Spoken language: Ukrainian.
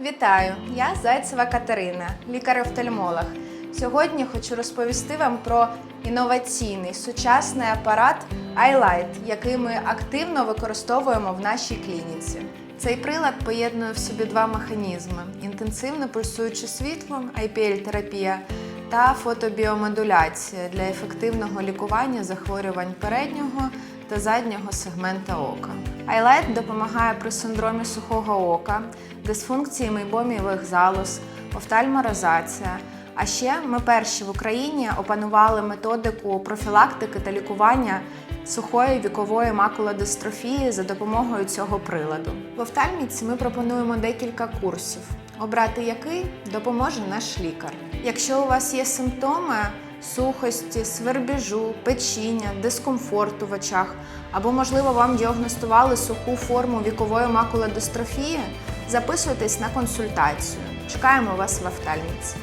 Вітаю! Я Зайцева Катерина, лікар-офтальмолог. Сьогодні хочу розповісти вам про інноваційний сучасний апарат iLight, який ми активно використовуємо в нашій клініці. Цей прилад поєднує в собі два механізми: інтенсивне пульсуюче світло, IPL-терапія та фотобіомодуляція для ефективного лікування захворювань переднього та заднього сегмента ока. iLight допомагає при синдромі сухого ока, дисфункції мейбомієвих залоз, офтальморозація. А ще ми перші в Україні опанували методику профілактики та лікування сухої вікової макулодистрофії за допомогою цього приладу. В офтальміці ми пропонуємо декілька курсів, обрати який допоможе наш лікар. Якщо у вас є симптоми сухості, свербіжу, печіння, дискомфорту в очах, або, можливо, вам діагностували суху форму вікової макулодистрофії, записуйтесь на консультацію. Чекаємо вас в офтальміці.